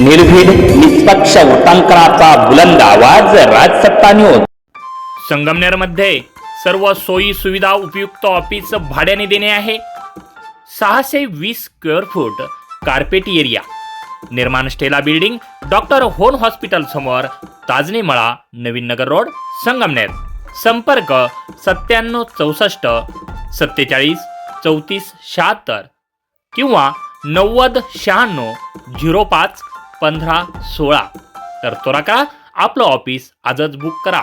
निर्भीड निष्पक्ष वृत्तांकनाचा बुलंद आवाज राजसत्ता न्यूज संगमनेरमध्ये सर्व सोयी सुविधा उपयुक्त ऑफिस भाड्याने देणे आहे. सहाशे वीस स्क्वेअर फूट कार्पेट एरिया. निर्माण स्टेला बिल्डिंग डॉक्टर होन हॉस्पिटल समोर ताजने मळा नवीन नगर रोड संगमनेर. संपर्क सत्त्याण्णव चौसष्ट सत्तेचाळीस चौतीस शहात्तर किंवा नव्वद शहाण्णव झिरो पाच पंधरा सोळा. तर त्वरा करा आपलं ऑफिस आजच बुक करा.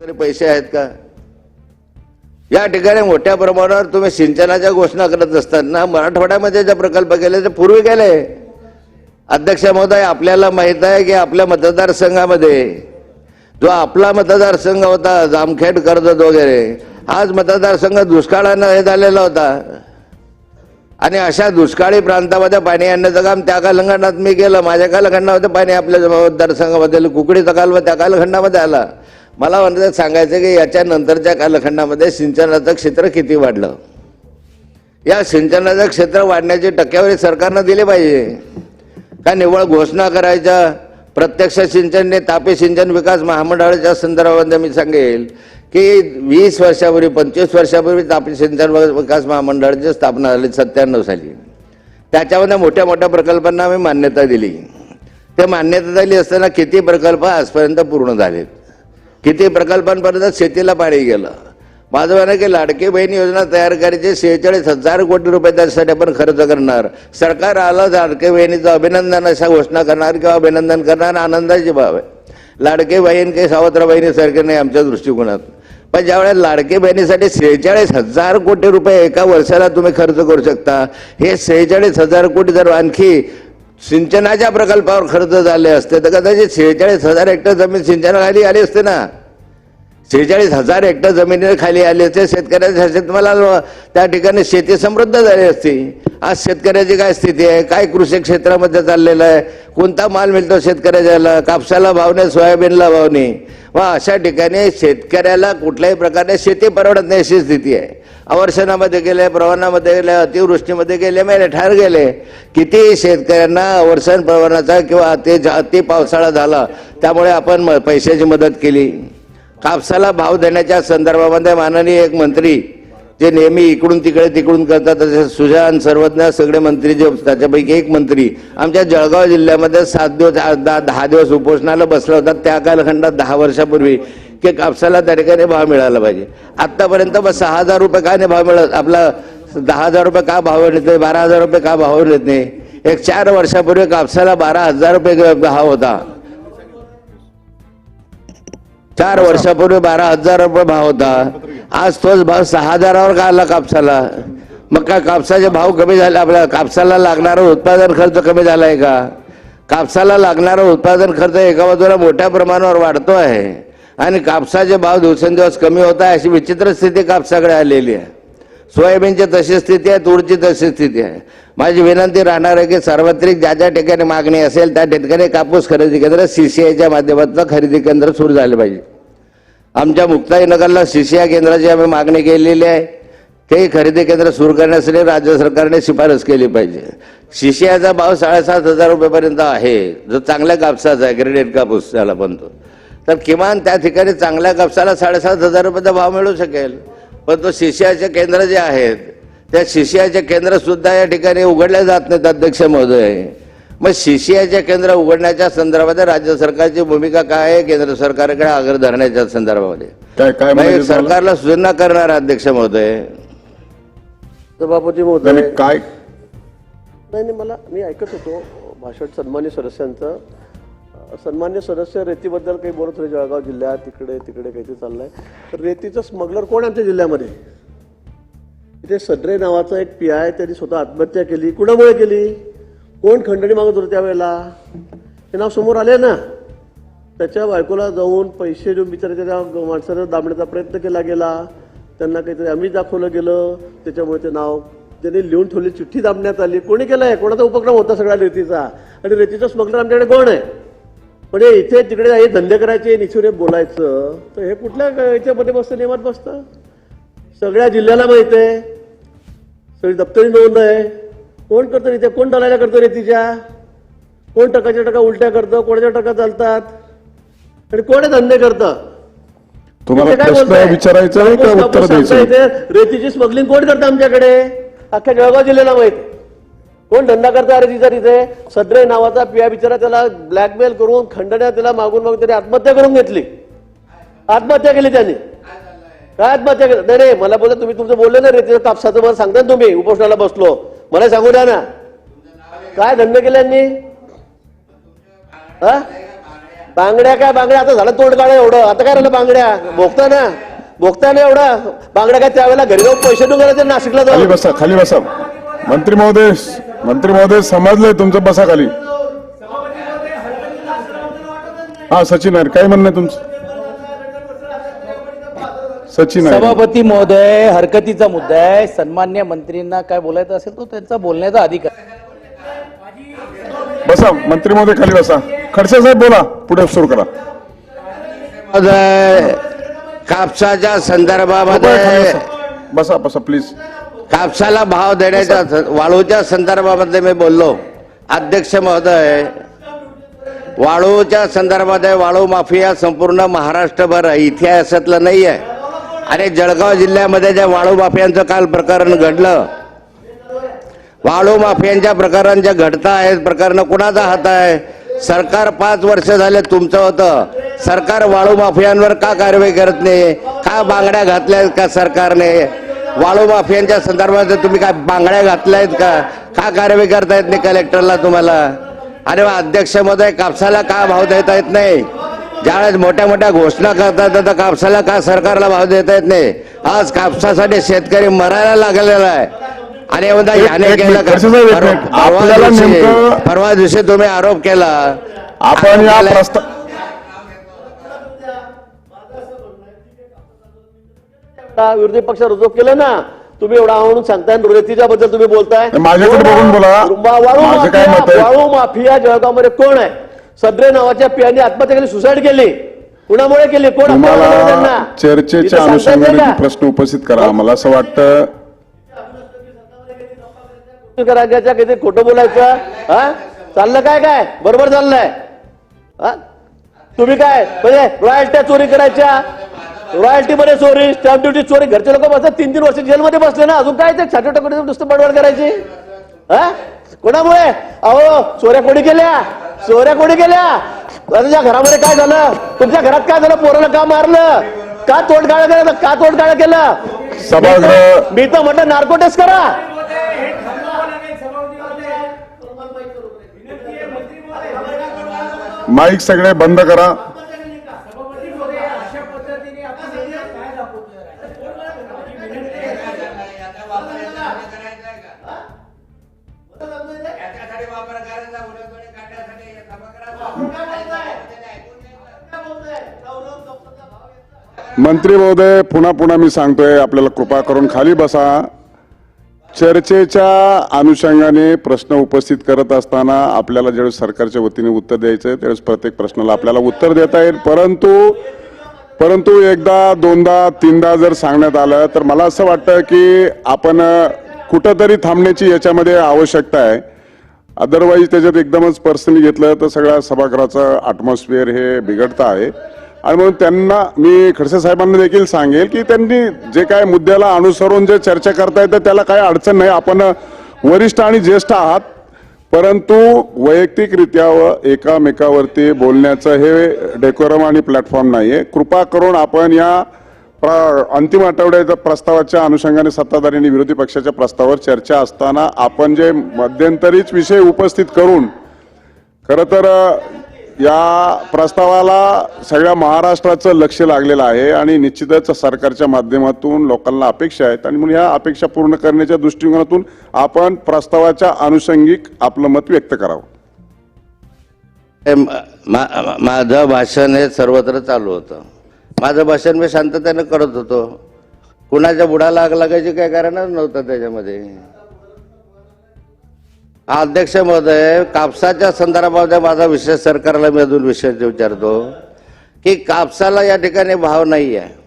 तरी पैसे आहेत का? या ठिकाणी मोठ्या प्रमाणावर तुम्ही सिंचनाच्या घोषणा करत असताना मराठवाड्यामध्ये जे प्रकल्प केले ते पूर्वी गेले अध्यक्ष महोदय आपल्याला माहीत आहे की आपल्या मतदारसंघामध्ये जो आपला मतदारसंघ होता जामखेड कर्जत वगैरे आज मतदारसंघ दुष्काळानं हे झालेला होता. आणि अशा दुष्काळी प्रांतामध्ये पाणी आणण्याचं काम त्या कालखंडात मी केलं. माझ्या कालखंडामध्ये पाणी आपल्या मतदारसंघामध्ये कुकडीचा कालवा त्या कालखंडामध्ये आला. मला म्हणतं सांगायचं की याच्या नंतरच्या कालखंडामध्ये सिंचनाचं क्षेत्र किती वाढलं? या सिंचनाचं क्षेत्र वाढण्याची टक्केवारी सरकारनं दिली पाहिजे. का निव्वळ घोषणा करायच्या प्रत्यक्ष सिंचनने तापी सिंचन विकास महामंडळाच्या संदर्भामध्ये मी सांगेल. की वीस वर्षापूर्वी पंचवीस वर्षापूर्वी तापी सिंचन विकास महामंडळाची स्थापना झाली सत्त्याण्णव साली. त्याच्यामध्ये मोठ्या मोठ्या प्रकल्पांना आम्ही मान्यता दिली. ते मान्यता दिली असताना किती प्रकल्प आजपर्यंत पूर्ण झालेत? किती प्रकल्पांपर्यंत शेतीला पाणी गेलं? माझं म्हणणं की लाडकी बहीण योजना तयार करायची शेहेचाळीस हजार कोटी रुपये त्यासाठी आपण खर्च करणार. सरकार आलं लाडकी बहिणीचं अभिनंदन अशा घोषणा करणार किंवा अभिनंदन करणार आनंदाची बाब आहे. लाडकी बहीण काही सावत्र बहिणीसारखे नाही आमच्या दृष्टिकोनात. पण ज्यावेळेस लाडके बहिणीसाठी सेहेचाळीस हजार कोटी रुपये एका वर्षाला तुम्ही खर्च करू शकता हे सेहेचाळीस हजार कोटी जर आणखी सिंचनाच्या प्रकल्पावर खर्च झाले असते तर कदाचित सेहेचाळीस हजार हेक्टर जमीन सिंचनाखाली आली असते ना? सेहेचाळीस हजार हेक्टर जमिनीवर खाली आली असते शेतकऱ्याच्या शेतमाला त्या ठिकाणी शेती समृद्ध झाली असती. आज शेतकऱ्याची काय स्थिती आहे? काय कृषी क्षेत्रामध्ये चाललेलं आहे? कोणता माल मिळतो शेतकऱ्याच्याला कापसाला भाव नाही सोयाबीनला भाव नाही. व अशा ठिकाणी शेतकऱ्याला कुठल्याही प्रकारे शेती परवडत नाही अशी स्थिती आहे. अवर्षणामध्ये गेले प्रवाहामध्ये गेले अतिवृष्टीमध्ये गेले मेले ठार गेले. किती शेतकऱ्यांना अवर्षण प्रवाहाचा किंवा अति अति पावसाळा झाला त्यामुळे आपण म- पैशाची मदत केली. कापसाला भाव देण्याच्या संदर्भामध्ये माननीय एक मंत्री जे नेहमी इकडून तिकडे तिकडून करतात तसे सुजान सर्वज्ञ सगळे मंत्री जे त्याच्यापैकी एक मंत्री आमच्या जळगाव जिल्ह्यामध्ये सात दिवस दहा दहा दिवस उपोषणाला बसला होता त्या कालखंडात दहा वर्षापूर्वी की कापसाला त्या ठिकाणी भाव मिळाला पाहिजे. आतापर्यंत बस सहा हजार रुपये का नाही भाव मिळत? आपला दहा हजार रुपये का भाव येत नाही? बारा हजार रुपये का भाव येत नाही? एक चार वर्षापूर्वी कापसाला बारा हजार रुपये भाव होता. चार वर्षापूर्वी बारा हजार रुपये भाव होता. आज तोच भाव सहा हजारावर का आला कापसाला. मग काय कापसाचे भाव कमी झाले? आपल्या कापसाला लागणारा उत्पादन खर्च कमी झालाय का? कापसाला लागणारा उत्पादन खर्च एका बाजूला मोठ्या प्रमाणावर वाढतो आहे आणि कापसाचे भाव दिवसेंदिवस कमी होत आहे अशी विचित्र स्थिती कापसाकडे आलेली आहे. सोयाबीनची तशी स्थिती आहे तूरची तशी स्थिती आहे. माझी विनंती राहणार आहे की सार्वत्रिक ज्या ज्या ठिकाणी मागणी असेल त्या ठिकाणी कापूस खरेदी केंद्र सीसीआयच्या माध्यमातून खरेदी केंद्र सुरू झाले पाहिजे. आमच्या मुक्ताईनगरला सीसीआय केंद्राची आम्ही मागणी केलेली आहे. ते खरेदी केंद्र सुरू करण्यासाठी राज्य सरकारने शिफारस केली पाहिजे. सीसीआयचा भाव साडेसात हजार रुपयेपर्यंत आहे. जो चांगल्या कापसाचा आहे ग्रेडेड कापूस त्याला बनतो. तर किमान त्या ठिकाणी चांगल्या कापसाला साडेसात हजार रुपयाचा भाव मिळू शकेल. पण तो सीसीआयचे केंद्र जे आहेत त्या सीसीआयचे केंद्र सुद्धा या ठिकाणी उघडले जात नाहीत अध्यक्ष महोदय. मग सीसीआयचे केंद्र उघडण्याच्या संदर्भात राज्य सरकारची भूमिका काय आहे? केंद्र सरकारकडे आग्रह धरण्याच्या संदर्भामध्ये? सरकारला सूचना करणार अध्यक्ष महोदय. सभापती महोदय काय नाही नाही मला मी ऐकत होतो भाषण सन्मान्य सदस्यांचं. सन्मान्य सदस्य रेतीबद्दल काही बोलत होते जळगाव जिल्ह्यात तिकडे तिकडे काहीतरी चाललंय. तर रेतीचं स्मगलर कोण आहे आमच्या जिल्ह्यामध्ये? तिथे सद्रे नावाचा एक पी आय त्यांनी स्वतः आत्महत्या केली. कुणामुळे केली? कोण खंडणी मागत होतं त्यावेळेला? हे नाव समोर आले ना? त्याच्या बायकोला जाऊन पैसे देऊन बिचारा त्या माणसानं दाबण्याचा प्रयत्न केला गेला. त्यांना काहीतरी आम्ही दाखवलं गेलं. त्याच्यामुळे ते नाव त्यांनी लिहून ठेवली चिठ्ठी दाबण्यात आली. कोणी केलं आहे कोणाचा उपक्रम होता सगळ्या रेतीचा? आणि रेतीचा स्मगलर आमच्याकडे कोण आहे? पण हे इथे तिकडे हे धंदे करायचे निचुरे बोलायचं. तर हे कुठल्या याच्यामध्ये बसतं नियमात बसतं? सगळ्या जिल्ह्याला माहीत आहे. सगळी दप्तरी नोंद आहे कोण करतं रेती कोण दलाल्या करतो रेतीच्या कोण टकाच्या टका उलट्या करतं कोणाच्या टका चालतात आणि कोण धंदे करतं? तुम्हाला प्रश्न? विचारायचा आहे का उत्तर द्यायचं? रेतीची स्मगलिंग कोण करतं आमच्याकडे? अख्ख्या जळगाव जिल्ह्याला माहीत. कोण धंदा करता? रेतीचा तिथे. सद्रे नावाचा पिया बिचारा त्याला ब्लॅकमेल करून खंडण्या त्याला मागून मागून त्याने आत्महत्या करून घेतली. आत्महत्या केली त्यांनी. काय आत्महत्या नाही नाही मला बोलता तुम्ही तुमचं बोललं ना तिथं तापसाचं मला सांगता ना तुम्ही उपोषणाला बसलो. मला सांगू द्या ना. काय धंदे केले यांनी? हा? बांगड्या काय बांगड्या? आता झालं तोंड काढा एवढं. आता काय राहिलं बांगड्या? भोगता ना. भोगता ना एवढं. बांगड्या काय त्यावेळेला घरी जाऊन पैसे देऊन करायचे नाशिकला खाली जाऊन बसा खाली बसा. मंत्री महोदय मंत्री महोदय समजलंय तुमचं बसा खाली. हा सचिन आहे काय म्हणणं आहे तुमचं? सचिन सभापती महोदय हरकतीचा मुद्दा आहे. सन्मान्य मंत्रींना काय बोलायचं असेल तो त्यांचा बोलण्याचा अधिकार. बसा मंत्री महोदय खाली बसा. खडसे साहेब बोला. पुढे सुरू करा. महोदय, कापसाच्या संदर्भामध्ये बसा. बसा बसा प्लीज कापसाला भाव देण्याच्या वाळूच्या संदर्भामध्ये मी बोललो. अध्यक्ष महोदय वाळूच्या संदर्भात वाळू माफिया संपूर्ण महाराष्ट्रभर इतिहासातलं नाही आहे आणि जळगाव जिल्ह्यामध्ये ज्या वाळू माफियांचं काल प्रकरण घडलं. वाळू माफियांच्या प्रकरण ज्या घडत आहेत प्रकरण कुणाचा हात आहे? सरकार पाच वर्ष झाले तुमचं होतं. सरकार वाळू माफियांवर का कारवाई करत नाही? का बांगड्या घातल्या का सरकारने? वाळू माफियांच्या संदर्भात तुम्ही काय बांगड्या घातल्या आहेत का? का कारवाई करता येत नाही कलेक्टरला तुम्हाला? अरे अध्यक्ष महोदय कापसाला का भाव देता येत नाही? ज्यावेळेस मोठ्या मोठ्या घोषणा करतात तर कापसाला का सरकारला भाव देता येत नाही. आज कापसासाठी शेतकरी मरायला लागलेला आहे. आणि परवा- दिवशी- तुम्ही आरोप केला. आपण या विरोधी पक्षात रोजोप केलं ना तुम्ही एवढा म्हणून सांगताय रेतीच्या बद्दल तुम्ही बोलताय. माझ्याकडे बघून बोला. वाळू माझं काय माफिया मत आहे? वाळू माफिया जळगावमध्ये कोण आहे? सद्रे नावाच्या पियाने आत्महत्या केली सुसाईड केली. कुणामुळे केली. कोण चर्चेच्या अनुषंगाने प्रश्न उपस्थित करा. मला असं वाटतं करायच्या किती खोटं बोलायचं? हा? चाललं काय काय? बरोबर चाललंय. हा? तुम्ही काय? म्हणजे रॉयल्ट्या चोरी करायच्या? रॉयल्टी मध्ये चोरी स्टॅम्प ड्युटी चोरी घरचे लोक बसतात. तीन तीन वर्ष जेलमध्ये बसले ना. अजून काय ते छाटे नुसतं बडबड करायची? हा? कोणामुळे? अहो चोऱ्या कोणी केल्या? चोऱ्या कोणी केल्या? तुझ्या घरामध्ये काय झालं? तुमच्या घरात काय झालं? पोराला का मारलं? का तोडगाळ केलं? का तोडगाळ केलं? सभागृह- मी तर म्हटलं नार्को टेस्ट करा. माईक सगळे बंद करा. मंत्री महोदय पुन्हा पुन्हा मी सांगतोय आपल्याला कृपा करून खाली बसा. चर्चेच्या अनुषंगाने प्रश्न उपस्थित करत असताना आपल्याला ज्यावेळेस सरकारच्या वतीने उत्तर द्यायचं आहे त्यावेळेस प्रत्येक प्रश्नाला आपल्याला उत्तर देता येईल. परंतु परंतु एकदा दोनदा तीनदा जर सांगण्यात आलं तर मला असं वाटतं की आपण कुठंतरी थांबण्याची याच्यामध्ये आवश्यकता आहे. अदरवाईज त्याच्यात एकदमच पर्सनली घेतलं तर सगळ्या सभागृहाचं अटमॉस्फिअर हे बिघडतं आहे. आणि म्हणून त्यांना मी खडसे साहेबांना देखील सांगेल की त्यांनी जे काय मुद्द्याला अनुसरून जे चर्चा करता येतं त्याला काही अडचण नाही. आपण वरिष्ठ आणि ज्येष्ठ आहात. परंतु वैयक्तिकरित्या व एकामेकावरती बोलण्याचं हे डेकोरम आणि प्लॅटफॉर्म नाही आहे कृपा करून आपण या प्र- अंतिम आठवड्याच्या प्रस्तावाच्या अनुषंगाने सत्ताधारी आणि विरोधी पक्षाच्या प्रस्तावावर चर्चा असताना आपण जे मध्यंतरीच विषय उपस्थित करून खरं तर या प्रस्तावाला सगळ्या महाराष्ट्राचं लक्ष लागलेलं आहे आणि निश्चितच सरकारच्या माध्यमातून लोकांना अपेक्षा आहेत आणि म्हणून या अपेक्षा पूर्ण करण्याच्या दृष्टिकोनातून आपण प्रस्तावाच्या अनुषंगिक आपलं मत व्यक्त करावं. माझं भाषण हे सर्वत्र चालू होतं. माझं भाषण मी शांततेनं करत होतो. कुणाच्या बुडाला आग लागायची काही कारणच नव्हतं त्याच्यामध्ये. अध्यक्ष महोदय कापसाच्या संदर्भामध्ये माझा विषय सरकारला मी अजून विषय विचारतो की कापसाला या ठिकाणी भाव नाही आहे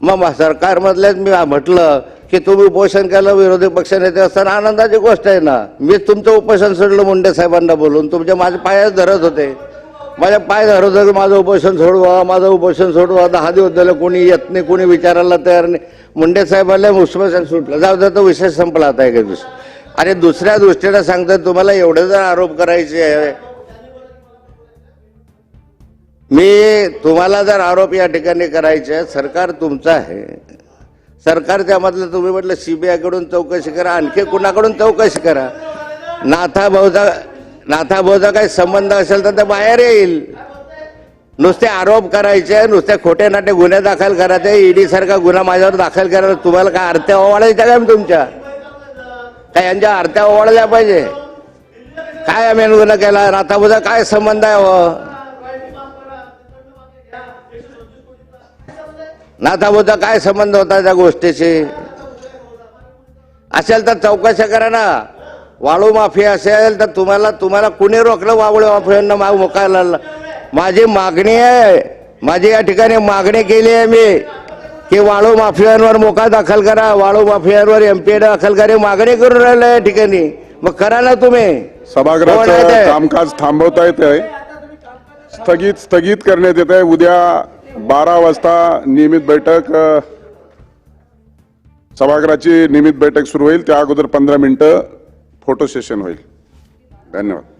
मग सरकारमधल्याच मी म्हटलं की तुम्ही उपोषण केलं विरोधी पक्षनेते असताना आनंदाची गोष्ट आहे ना. मी तुमचं उपोषण सोडलं मुंडे साहेबांना बोलून तुमच्या माझे पायाच धरत होते. माझ्या पाय धरत होतं माझं उपोषण सोडवा माझं उपोषण सोडवा. दहा दिवस झालं कोणी येत नाही कोणी विचारायला तयार नाही. मुंडे साहेबांना उपोषण सुटलं. जाऊ दे तो विषय संपला आता एक दिवस. आणि दुसऱ्या दृष्टीनं सांगतात तुम्हाला एवढे जर आरोप करायचे आहे. मी तुम्हाला जर आरोप या ठिकाणी करायचे आहे, सरकार तुमचं आहे. सरकार त्यामधलं तुम्ही म्हटलं सीबीआयकडून चौकशी करा आणखी कुणाकडून चौकशी करा? नाथा भाऊचा नाथाबोचा काही संबंध असेल तर ते बाहेर येईल. नुसते आरोप करायचे नुसते खोटे नाटे गुन्हे दाखल करायचे ईडी सारखा गुन्हा माझ्यावर दाखल करायला तुम्हाला काय आरत्या ओवाळायच्या काय तुमच्या? काय यांच्या आरत्या ओवाळल्या पाहिजे? काय आम्ही गुन्हा केला? नाथाभाऊचा काय संबंध आहे हो? नाथाभाऊचा काय संबंध होता त्या गोष्टीशी? असेल तर चौकशा करा ना. वाळू माफिया असेल तर तुम्हाला तुम्हाला कुणी रोखलं वाळू माफियांना माग मोकायला माझी मागणी आहे. माझी या ठिकाणी मागणी केली आहे मी की वाळू माफियांवर मोका दाखल करा. वाळू माफियांवर एमपी दाखल करा. मागणी करून राहिलं या ठिकाणी. मग करा ना तुम्ही. कोण आहे सभागृहाचं ते? कामकाज थांबवता येत आहे स्थगित स्थगित करण्यात येत आहे उद्या बारा वाजता नियमित बैठक सभागृहाची नियमित बैठक सुरू होईल. त्या अगोदर पंधरा मिनिटं. फोटो सेशन होईल. धन्यवाद.